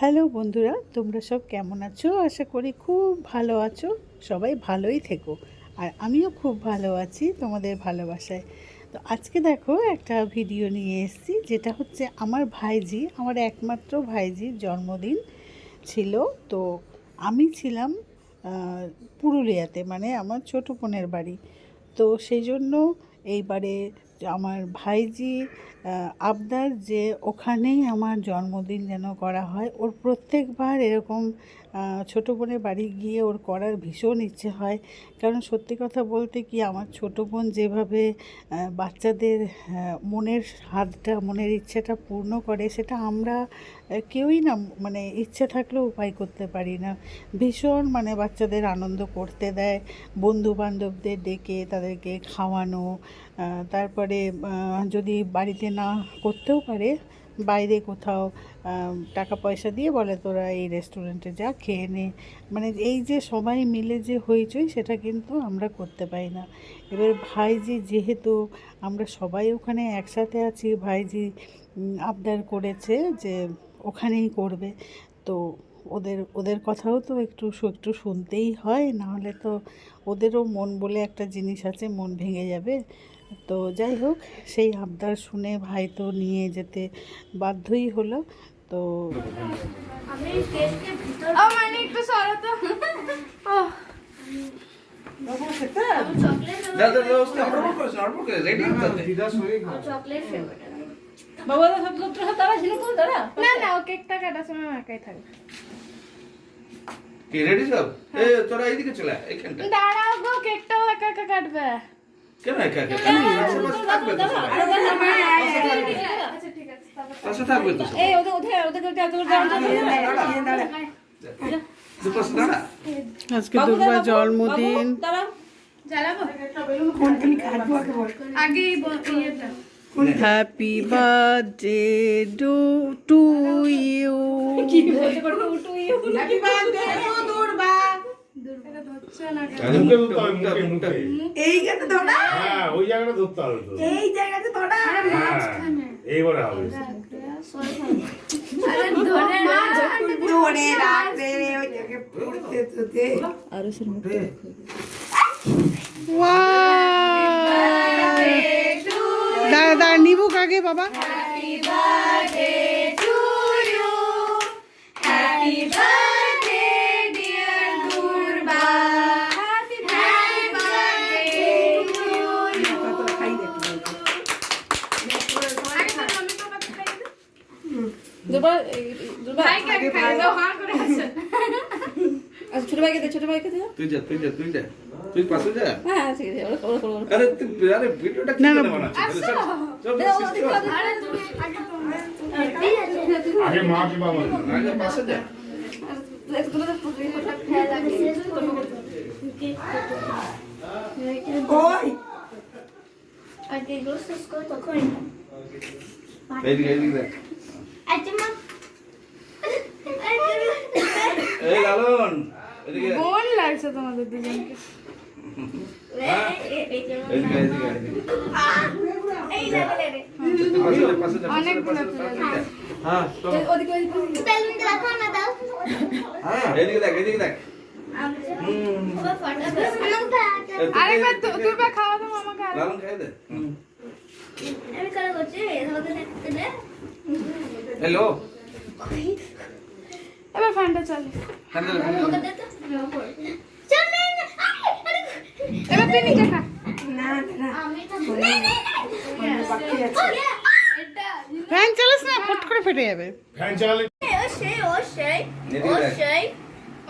Hello বন্ধুরা, তোমরা সব কেমন আছো? আশা করি খুব ভালো আছো। সবাই ভালোই থেকো। আর আমিও খুব ভালো আছি তোমাদের ভালোবাসায়। তো আজকে দেখো একটা ভিডিও নিয়ে এসেছি, যেটা হচ্ছে আমার ভাইজি, আমার একমাত্র ভাইজির জন্মদিন ছিল। তো আমি ছিলাম পুরুলিয়াতে মানে আমার ছোটো বোনের বাড়ি। তো সেই জন্য এইবারে আমার ভাইজি আবদার যে ওখানেই আমার জন্মদিন যেন করা হয়। ওর প্রত্যেকবার এরকম ছোটো বোনের বাড়ি গিয়ে ওর করার ভীষণ ইচ্ছে হয়। কারণ সত্যি কথা বলতে কি, আমার ছোটো বোন যেভাবে বাচ্চাদের মনের হাতটা মনের ইচ্ছেটা পূর্ণ করে, সেটা আমরা কেউই না মানে ইচ্ছে থাকলেও উপায় করতে পারি না। ভীষণ মানে বাচ্চাদের আনন্দ করতে দেয় বন্ধু বান্ধবদের ডেকে তাদেরকে খাওয়ানো তারপরে যদি বাড়িতে না করতেও পারে বাইরে কোথাও টাকা পয়সা দিয়ে বলে, তোরা এই রেস্টুরেন্টে যা, খেয়ে নে। মানে এই যে সবাই মিলে যে হইচই, সেটা কিন্তু আমরা করতে পারি না। এবার ভাইজি যেহেতু আমরা সবাই ওখানে একসাথে আছি, ভাইজি আবদার করেছে যে ওখানেই করবে। তো ওদের ওদের কথাও তো একটু একটু শুনতেই হয় নাহলে তো ওদেরও মন বলে একটা জিনিস আছে, মন ভেঙে যাবে। তো যাই হোক সেই আবদার শুনে ভাই তো নিয়ে যেতে বাধ্যই হলো। তো আমি কেককে ভিতর ও মানে বাবা তারা ছিল না না ও কেকটা কাটার সময় একাই থাকবে। কি রেডি সব? এ তোরা এইদিকে চলে আয়, দাঁড়াও গো কেকটাও একা একা কাটবে। কেন একা একা আশেপাশে থাকবে তো সবাই আচ্ছা ঠিক আছে তারপর পাশে থাকবে তো এই ওদের ওদের ওদের ওদের এত করে দাঁড়া দুপাশে দাঁড়া আজকে দুর্গা জন্মদিন হ্যাপি বার্থডে টু ইউ কি বলতে পারব উঠু এটা না কেন? মুখে ধরতে হবে, মুখটা, মুখে, মুখটা। মুখে। হ্যাঁ, ওই জায়গাটা ধরতে হবে তো। আরে মাঝখানে হ্যাঁ, এইবারে হবে। আরে ধরে দাঁড়া দাঁড়া নিবুক আগে বাবা? দুবার দুবার। ভাইকে আগে খাই দাও হা করে আছে। আচ্ছা ছোট ভাইকে দে ছোট ভাইকে দে। তুই যা তুই যা তুই যা। তুই পাশে যা। হ্যাঁ ঠিক আছে ওরা ওরা ওরা আরে তুই আরে ভিডিওটা কি না, না, করে বানাচ্ছিস আরে চল, চল দে, ওরা সিস্টেম আছে। আরে তুমি আগে তোমরা আগে মা কি বাবা আগে পাশে যা। আগে এগুলো শেষ করে তখন এইদিকে এইদিকে দেখ আচ্ছা মা এই লালন এদিকে বোন লাগছে তোমাদের দুজনকে। হ্যাঁ? হ্যাঁ আরেকবার তুই- খাওয়া দাও আমাকে লালন খাই দে। আমি কারা করছি হ্যালো এবার ফ্যানটা চালে। এবার তুই নিজে খা। আমি তো না না এটা ফ্যান চালাস না ফট করে ফেটে যাবে। ফ্যান চালালে ও সেই ও সেই ও। সেই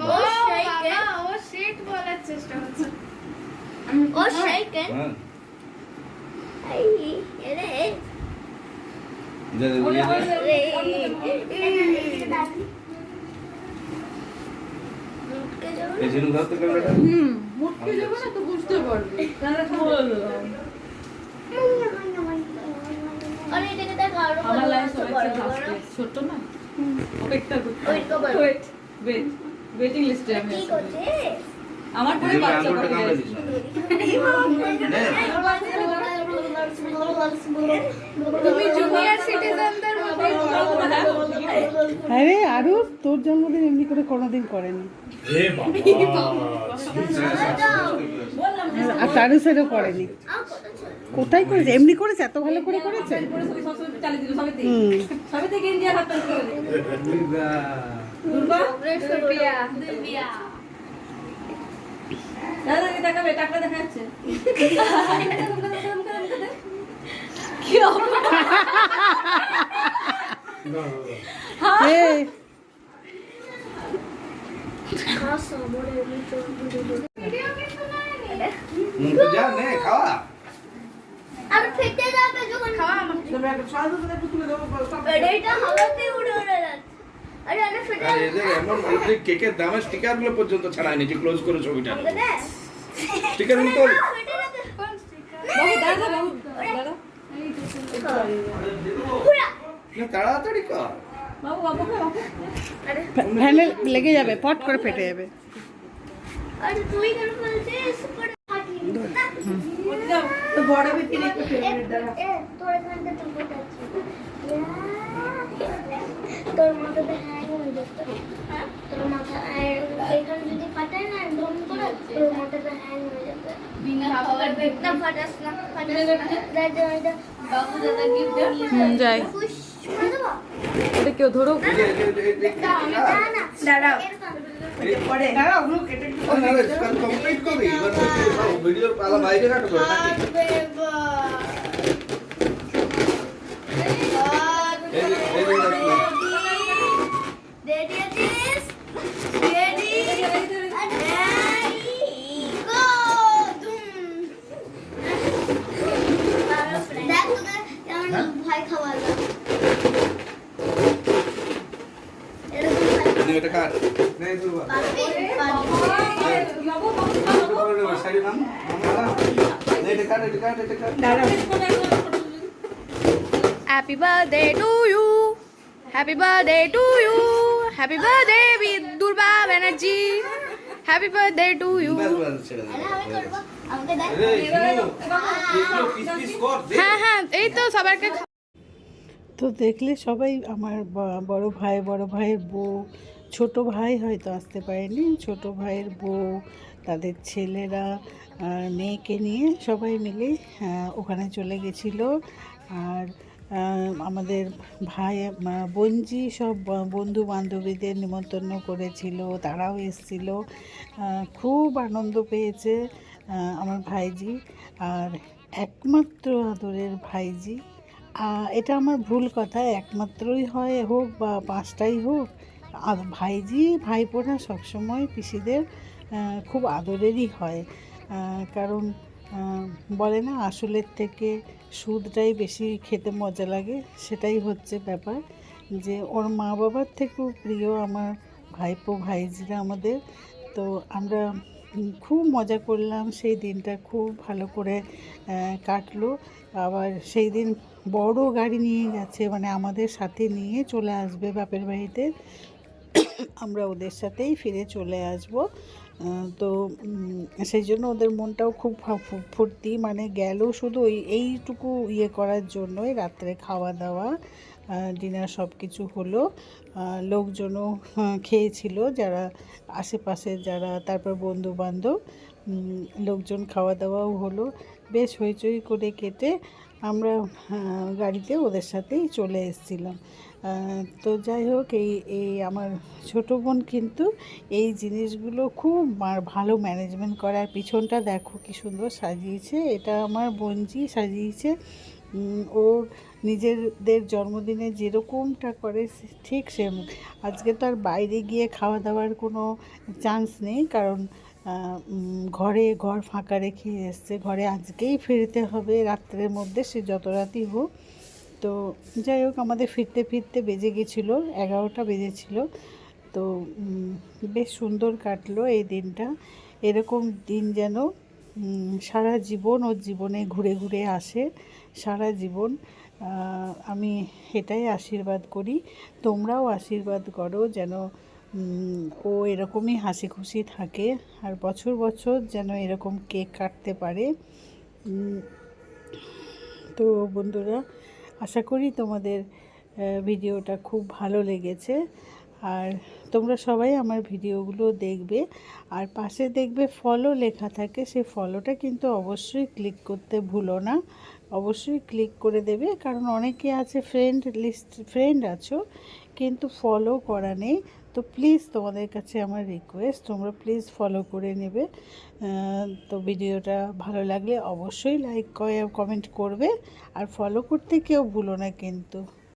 ও সেই কে ও সিট বলার চেষ্টা করছে। ও সেই কে হ্যাঁ এই এরে ছোট না অপেক্ষা করতে ওই তো বড় ওয়েট ওয়েট ওয়েটিং লিস্টে আমি আছি। আমার পরে বাচ্চা কামড়ে দিস না। নে। তুমি তুমি জুনিয়র সিটিজেনদের মতো আরে আরও তোর জন্মদিন এমনি করে কোনোদিন করেনি। আর তারও সেটা করেনি। কোথায় করেছে? এমনি করেছে? এত ভালো করে করেছে? কি কেকের দামের স্টিকার পর্যন্ত ছাড়ায়নি যে ক্লোজ করে ছবিটা তাড়াতাড়ি কর। বাবু বাবু বাবু। ফ্যানে লেগে যাবে পট করে ফেটে যাবে। তোর এখানটা তোর মাথাতে যেত তোর মাথা এখানে যদি ফাটায় না ধম করে তোর মাথাটা হ্যাং হয়ে যাবে না ফাটাস না ফাটাস যাই। কেউ ধরো দাঁড়াও। কমপ্লিট করবি তো নাকি এই যে, এই যে, দেখো। Ready, Atis? Ready? And go! Zoom! দেখ তোদের কেমন ভয় খাওয়ালো এরকম ভয় নে, এটা কাট নে, দুর্গা। পারবি পারবি বাবু বাবু এটা করে দেবো, সাইডে নাম। নাম, নাম। নে, এটা কাট, এটা কাট, এটা cut. Happy birthday to you happy birthday to you happy birthday Durba Banerjee happy birthday to you কর। হ্যাঁ হ্যাঁ এই তো সবাইকে তো দেখলে সবাই আমার ব- বড় ভাই বড় ভাইয়ের বউ ছোট ভাই হয়তো আসতে পারেনি, ছোট ভাইয়ের বউ, তাদের ছেলেরা মেয়েকে নিয়ে সবাই মিলে ওখানে চলে গেছিল। আর আমাদের ভাই বঞ্জি সব বন্ধু বান্ধবীদের নিমন্ত্রণ করেছিল, তারাও এসেছিল। খুব আনন্দ পেয়েছে আমার ভাইজি। আর একমাত্র আদরের ভাইজি এটা আমার ভুল কথা, একমাত্রই হয় হোক বা পাঁচটাই হোক ভাইজি ভাইপোরা সবসময় পিসিদের খুব আদরেরই হয়। কারণ বলে না, আসলের থেকে সুদটাই বেশি খেতে মজা লাগে, সেটাই হচ্ছে ব্যাপার যে ওর মা বাবার থেকেও প্রিয় আমার ভাইপো, ভাইজিরা আমাদের। তো আমরা খুব মজা করলাম, সেই দিনটা খুব ভালো করে কাটলো। আবার সেই দিন বড় গাড়ি নিয়ে গেছে মানে আমাদের সাথে নিয়ে চলে আসবে বাপের বাড়িতে। আমরা ওদের সাথেই ফিরে চলে আসব। তো সেই জন্য ওদের মনটাও খুব ফুর্তি মানে গেল শুধু ওই, এইটুকু ইয়ে করার জন্যই রাত্রে খাওয়া দাওয়া। ডিনার সব কিছু হলো লোকজনও আহ, খেয়েছিল যারা আশেপাশে যারা তারপর বন্ধু বান্ধব লোকজন খাওয়া দাওয়াও হলো। বেশ হইচই করে কেটে আমরা গাড়িতে ওদের সাথেই চলে এসেছিলাম। তো যাই হোক এই এই আমার ছোটো বোন কিন্তু এই জিনিসগুলো খুব ভালো ম্যানেজমেন্ট করার পিছনটা দেখো কি সুন্দর সাজিয়েছে। এটা আমার বোনজি সাজিয়েছে। ওর নিজেদের জন্মদিনে যেরকমটা করে, সে- ঠিক সেম। আজকে তো আর বাইরে গিয়ে খাওয়া দাওয়ার কোনো চান্স নেই, কারণ ঘরে ঘর ফাঁকা রেখে এসছে। ঘরে আজকেই ফিরতে হবে রাত্রের মধ্যে, সে যত রাতই হোক। তো যাই হোক, আমাদের ফিরতে ফিরতে বেজে গেছিল, এগারোটা বেজেছিল। তো বেশ সুন্দর কাটলো এই দিনটা। এরকম দিন যেন সারা জীবন ওর জীবনে ঘুরে ঘুরে আসে, সারা জীবন। আমি এটাই আশীর্বাদ করি, তোমরাও আশীর্বাদ করো যেন ও এরকমই হাসি খুশি থাকে আর বছর বছর যেন এরকম কেক কাটতে পারে। তো বন্ধুরা, আশা করি তোমাদের ভিডিওটা খুব ভালো লেগেছে। আর তোমরা সবাই আমার ভিডিওগুলো দেখবে, আর পাশে দেখবে ফলো লেখা থাকে, সেই ফলোটা কিন্তু অবশ্যই ক্লিক করতে ভুলো না। অবশ্যই ক্লিক করে দেবে, কারণ অনেকে আছে ফ্রেন্ড লিস্ট ফ্রেন্ড আছো, কিন্তু ফলো করা নেই। তো প্লিজ তোমাদের কাছে আমার রিকোয়েস্ট তোমরা প্লিজ ফলো করে নেবে। তো ভিডিওটা ভালো লাগলে অবশ্যই লাইক কমেন্ট করবে, আর ফলো করতে কেউ ভুলো না কিন্তু।